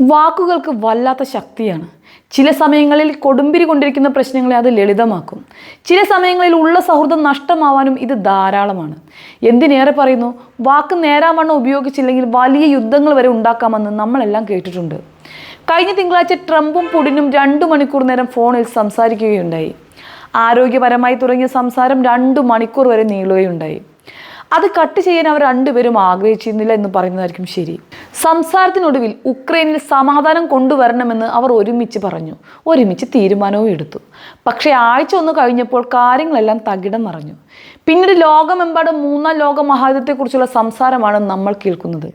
വാക്കുകൾക്ക് വല്ലാത്ത ശക്തിയാണ്. ചില സമയങ്ങളിൽ കൊടുമ്പിരി കൊണ്ടിരിക്കുന്ന പ്രശ്നങ്ങളെ അത് ലളിതമാക്കും. ചില സമയങ്ങളിൽ ഉള്ള സൗഹൃദം നഷ്ടമാവാനും ഇത് ധാരാളമാണ്. എന്തിനേറെ പറയുന്നു? വാക്ക് നേരാവണ്ണം ഉപയോഗിച്ചില്ലെങ്കിൽ വലിയ യുദ്ധങ്ങൾ വരെ ഉണ്ടാക്കാമെന്ന് നമ്മളെല്ലാം കേട്ടിട്ടുണ്ട്. കഴിഞ്ഞ തിങ്കളാഴ്ച ട്രംപും പുടിനും രണ്ടു മണിക്കൂർ നേരം ഫോണിൽ സംസാരിക്കുകയുണ്ടായി. ആരോഗ്യപരമായി തുടങ്ങിയ സംസാരം രണ്ടു മണിക്കൂർ വരെ നീളുകയുണ്ടായി. അത് കട്ട് ചെയ്യാൻ അവർ രണ്ടുപേരും ആഗ്രഹിച്ചിരുന്നില്ല എന്ന് പറയുന്നതായിരിക്കും ശരി. സംസാരത്തിനൊടുവിൽ ഉക്രൈനിൽ സമാധാനം കൊണ്ടുവരണമെന്ന് അവർ ഒരുമിച്ച് പറഞ്ഞു. ഒരുമിച്ച് തീരുമാനവും എടുത്തു. പക്ഷേ ആഴ്ച ഒന്ന് കഴിഞ്ഞപ്പോൾ കാര്യങ്ങളെല്ലാം തകിടം മറഞ്ഞു പിന്നീട് ലോകമെമ്പാടും മൂന്നാം ലോക മഹായുദ്ധത്തെക്കുറിച്ചുള്ള സംസാരമാണ് നമ്മൾ കേൾക്കുന്നത്.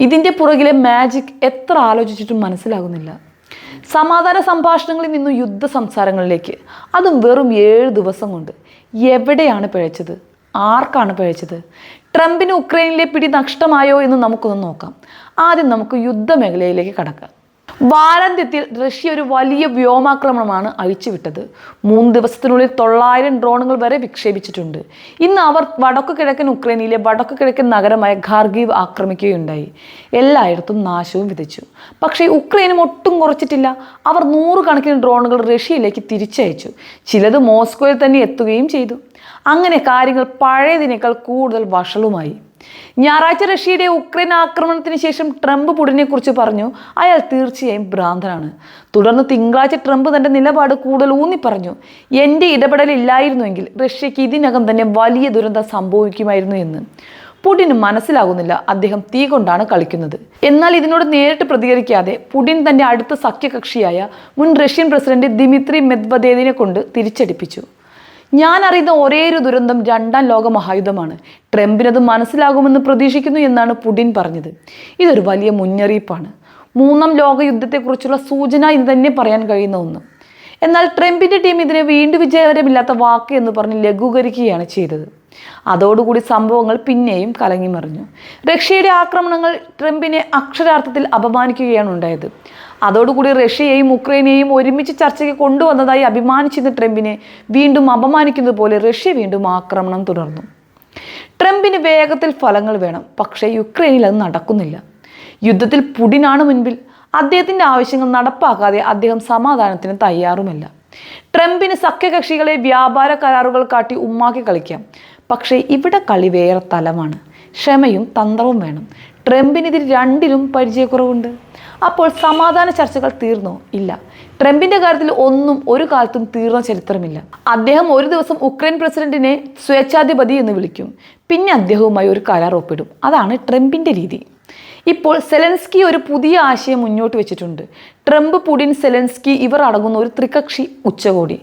ഇതിന്റെ പുറകിലെ മാജിക് എത്ര ആലോചിച്ചിട്ടും മനസ്സിലാകുന്നില്ല. സമാധാന സംഭാഷണങ്ങളിൽ നിന്നും യുദ്ധ സംസാരങ്ങളിലേക്ക്. അതും വെറും ഏഴ് ദിവസം കൊണ്ട്. എവിടെയാണ് പിഴച്ചത്? ആർക്കാണ് പിഴച്ചത്? ട്രംപിന് ഉക്രൈനിലെ പിടി നഷ്ടമായോ എന്ന് നമുക്കൊന്ന് നോക്കാം. ആദ്യം നമുക്ക് യുദ്ധമേഖലയിലേക്ക് കടക്കാം. വാരാന്ത്യത്തിൽ റഷ്യ ഒരു വലിയ വ്യോമാക്രമണമാണ് അഴിച്ചുവിട്ടത്. മൂന്ന് ദിവസത്തിനുള്ളിൽ തൊള്ളായിരം ഡ്രോണുകൾ വരെ വിക്ഷേപിച്ചിട്ടുണ്ട്. ഇന്ന് അവർ വടക്കു കിഴക്കൻ ഉക്രൈനിലെ വടക്കു കിഴക്കൻ നഗരമായ ഖാർഗീവ് ആക്രമിക്കുകയുണ്ടായി. എല്ലായിടത്തും നാശവും വിതച്ചു. പക്ഷേ ഉക്രൈനും ഒട്ടും കുറച്ചിട്ടില്ല. അവർ നൂറുകണക്കിന് ഡ്രോണുകൾ റഷ്യയിലേക്ക് തിരിച്ചയച്ചു. ചിലത് മോസ്കോയിൽ തന്നെ എത്തുകയും ചെയ്തു. അങ്ങനെ കാര്യങ്ങൾ പഴയതിനേക്കാൾ കൂടുതൽ വഷളുമായി. ഞായറാഴ്ച റഷ്യയുടെ ഉക്രൈൻ ആക്രമണത്തിന് ശേഷം ട്രംപ് പുടിനെക്കുറിച്ച് പറഞ്ഞു. അയാൾ തീർച്ചയായും ഭ്രാന്തനാണ്. തുടർന്ന് തിങ്കളാഴ്ച ട്രംപ് തന്റെ നിലപാട് കൂടുതൽ ഊന്നി പറഞ്ഞു. എന്റെ ഇടപെടലില്ലായിരുന്നുവെങ്കിൽ റഷ്യയ്ക്ക് ഇതിനകം തന്നെ വലിയ ദുരന്തം സംഭവിക്കുമായിരുന്നു എന്ന്. പുടിന് മനസ്സിലാകുന്നില്ല അദ്ദേഹം തീ കൊണ്ടാണ് കളിക്കുന്നത്. എന്നാൽ ഇതിനോട് നേരിട്ട് പ്രതികരിക്കാതെ പുടിൻ തന്റെ അടുത്ത സഖ്യകക്ഷിയായ മുൻ റഷ്യൻ പ്രസിഡന്റ് ദിമിത്രി മെദ്വദേവിനെ കൊണ്ട് തിരിച്ചടിപ്പിച്ചു. ഞാൻ അറിയുന്ന ഒരേ ഒരു ദുരന്തം രണ്ടാം ലോക മഹായുദ്ധമാണ് ട്രംപിനത് മനസ്സിലാകുമെന്ന് പ്രതീക്ഷിക്കുന്നു എന്നാണ് പുടിൻ പറഞ്ഞത്. ഇതൊരു വലിയ മുന്നറിയിപ്പാണ്. മൂന്നാം ലോക യുദ്ധത്തെക്കുറിച്ചുള്ള സൂചന എന്ന് തന്നെ പറയാൻ കഴിയുന്ന ഒന്ന്. എന്നാൽ ട്രംപിന്റെ ടീം ഇതിനെ വീണ്ടും വിജയകരമില്ലാത്ത വാക്ക് എന്ന് പറഞ്ഞ് ലഘൂകരിക്കുകയാണ് ചെയ്തത്. അതോടുകൂടി സംഭവങ്ങൾ പിന്നെയും കലങ്ങിമറിഞ്ഞു. റഷ്യയുടെ ആക്രമണങ്ങൾ ട്രംപിനെ അക്ഷരാർത്ഥത്തിൽ അപമാനിക്കുകയാണ് ഉണ്ടായത്. അതോടുകൂടി റഷ്യയെയും ഉക്രൈനെയും ഒരുമിച്ച് ചർച്ചയ്ക്ക് കൊണ്ടുവന്നതായി അഭിമാനിച്ചിരുന്ന ട്രംപിനെ വീണ്ടും അപമാനിക്കുന്നത് പോലെ റഷ്യ വീണ്ടും ആക്രമണം തുടർന്നു. ട്രംപിന് വേഗത്തിൽ ഫലങ്ങൾ വേണം പക്ഷേ യുക്രൈനിൽ അത് നടക്കുന്നില്ല. യുദ്ധത്തിൽ പുടിനാണ് മുൻപിൽ. അദ്ദേഹത്തിന്റെ ആവശ്യങ്ങൾ നടപ്പാക്കാതെ അദ്ദേഹം സമാധാനത്തിന് തയ്യാറുമല്ല. ട്രംപിന് സഖ്യകക്ഷികളെ വ്യാപാര കരാറുകൾ കാട്ടി ഉമ്മാക്കി കളിക്കാം. പക്ഷേ ഇവിടെ കളി വേറെ തലമാണ്. ക്ഷമയും തന്ത്രവും വേണം. ട്രംപിനെതിരെ രണ്ടിലും പരിചയക്കുറവുണ്ട്. അപ്പോൾ സമാധാന ചർച്ചകൾ തീർന്നോ? ഇല്ല. ട്രംപിന്റെ കാര്യത്തിൽ ഒന്നും ഒരു കാലത്തും തീർന്ന ചരിത്രമില്ല. അദ്ദേഹം ഒരു ദിവസം ഉക്രൈൻ പ്രസിഡന്റിനെ സ്വേച്ഛാധിപതി എന്ന് വിളിക്കും. പിന്നെ അദ്ദേഹവുമായി ഒരു കരാർ ഒപ്പിടും. അതാണ് ട്രംപിന്റെ രീതി. ഇപ്പോൾ സെലൻസ്കി ഒരു പുതിയ ആശയം മുന്നോട്ട് വെച്ചിട്ടുണ്ട്. ട്രംപ് പുടിൻ സെലൻസ്കി ഇവർ അടങ്ങുന്ന ഒരു ത്രികക്ഷി ഉച്ചകോടി.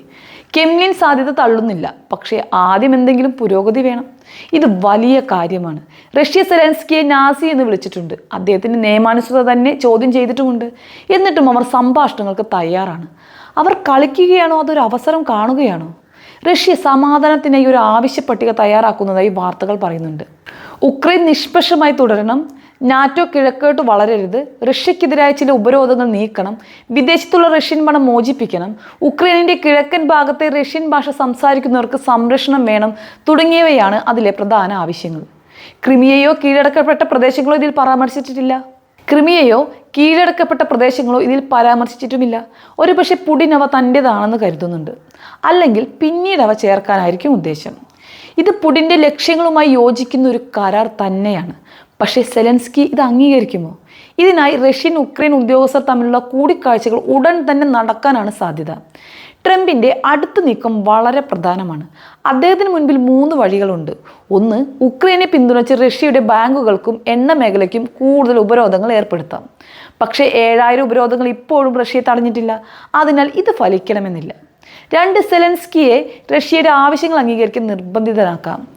കെംലിൻ സാധ്യത തള്ളുന്നില്ല. പക്ഷേ ആദ്യം എന്തെങ്കിലും പുരോഗതി വേണം. ഇത് വലിയ കാര്യമാണ്. റഷ്യ സെലൻസ്കിയെ നാസി എന്ന് വിളിച്ചിട്ടുണ്ട്. അദ്ദേഹത്തിന്റെ നിയമാനുസൃത തന്നെ ചോദ്യം ചെയ്തിട്ടുമുണ്ട്. എന്നിട്ടും അവർ സംഭാഷണങ്ങൾക്ക് തയ്യാറാണ്. അവർ കളിക്കുകയാണോ? അതൊരു അവസരം കാണുകയാണോ? റഷ്യ സമാധാനത്തിനായി ഒരു ആവശ്യപ്പട്ടിക തയ്യാറാക്കുന്നതായി വാർത്തകൾ പറയുന്നുണ്ട്. ഉക്രൈൻ നിഷ്പക്ഷമായി തുടരണം. നാറ്റോ കിഴക്കോട്ട് വളരരുത്. റഷ്യക്കെതിരായ ചില ഉപരോധങ്ങൾ നീക്കണം. വിദേശത്തുള്ള റഷ്യൻ പണം മോചിപ്പിക്കണം. ഉക്രൈനിന്റെ കിഴക്കൻ ഭാഗത്തെ റഷ്യൻ ഭാഷ സംസാരിക്കുന്നവർക്ക് സംരക്ഷണം വേണം തുടങ്ങിയവയാണ് അതിലെ പ്രധാന ആവശ്യങ്ങൾ. ക്രിമിയയോ കീഴടക്കപ്പെട്ട പ്രദേശങ്ങളോ ഇതിൽ പരാമർശിച്ചിട്ടില്ല. ക്രിമിയയോ കീഴടക്കപ്പെട്ട പ്രദേശങ്ങളോ ഇതിൽ പരാമർശിച്ചിട്ടുമില്ല. ഒരുപക്ഷെ പുടിൻ അവ തന്റെതാണെന്ന് കരുതുന്നുണ്ട്. അല്ലെങ്കിൽ പിന്നീട് അവ ചേർക്കാനായിരിക്കും ഉദ്ദേശം. ഇത് പുടിന്റെ ലക്ഷ്യങ്ങളുമായി യോജിക്കുന്ന ഒരു കരാർ തന്നെയാണ്. പക്ഷേ സെലൻസ്കി ഇത് അംഗീകരിക്കുമോ? ഇതിനായി റഷ്യൻ ഉക്രൈൻ ഉദ്യോഗസ്ഥർ തമ്മിലുള്ള കൂടിക്കാഴ്ചകൾ ഉടൻ തന്നെ നടക്കാനാണ് സാധ്യത. ട്രംപിന്റെ അടുത്ത നീക്കം വളരെ പ്രധാനമാണ്. അദ്ദേഹത്തിന് മുൻപിൽ മൂന്ന് വഴികളുണ്ട്. ഒന്ന് ഉക്രൈനെ പിന്തുണച്ച് റഷ്യയുടെ ബാങ്കുകൾക്കും എണ്ണ മേഖലയ്ക്കും കൂടുതൽ ഉപരോധങ്ങൾ ഏർപ്പെടുത്താം. പക്ഷേ ഏഴായിരം ഉപരോധങ്ങൾ ഇപ്പോഴും റഷ്യയെ തടഞ്ഞിട്ടില്ല. അതിനാൽ ഇത് ഫലിക്കണമെന്നില്ല. രണ്ട് സെലൻസ്കിയെ റഷ്യയുടെ ആവശ്യങ്ങൾ അംഗീകരിക്കാൻ നിർബന്ധിതനാക്കാം.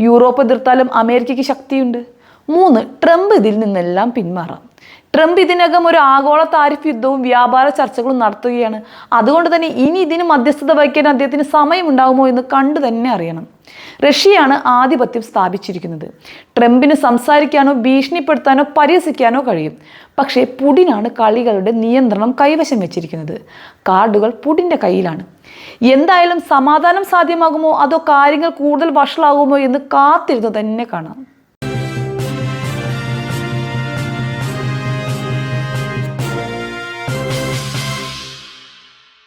യൂറോപ്പ് എതിർത്താലും അമേരിക്കയ്ക്ക് ശക്തിയുണ്ട്. മൂന്ന് ട്രംപ് ഇതിൽ നിന്നെല്ലാം പിന്മാറാം. ട്രംപ് ഇതിനകം ഒരു ആഗോള താരിഫ് യുദ്ധവും വ്യാപാര ചർച്ചകളും നടത്തുകയാണ്. അതുകൊണ്ട് തന്നെ ഇനി ഇതിന് മധ്യസ്ഥത വഹിക്കാൻ അദ്ദേഹത്തിന് സമയമുണ്ടാകുമോ എന്ന് കണ്ടു തന്നെ അറിയണം. റഷ്യയാണ് ആധിപത്യം സ്ഥാപിച്ചിരിക്കുന്നത്. ട്രംപിന് സംസാരിക്കാനോ ഭീഷണിപ്പെടുത്താനോ പരിഹസിക്കാനോ കഴിയും. പക്ഷേ പുടിനാണ് കളികളുടെ നിയന്ത്രണം കൈവശം വെച്ചിരിക്കുന്നത്. കാർഡുകൾ പുടിന്റെ കയ്യിലാണ്. എന്തായാലും സമാധാനം സാധ്യമാകുമോ? അതോ കാര്യങ്ങൾ കൂടുതൽ വഷളാകുമോ എന്ന് കാത്തിരുന്ന് തന്നെ കാണാം.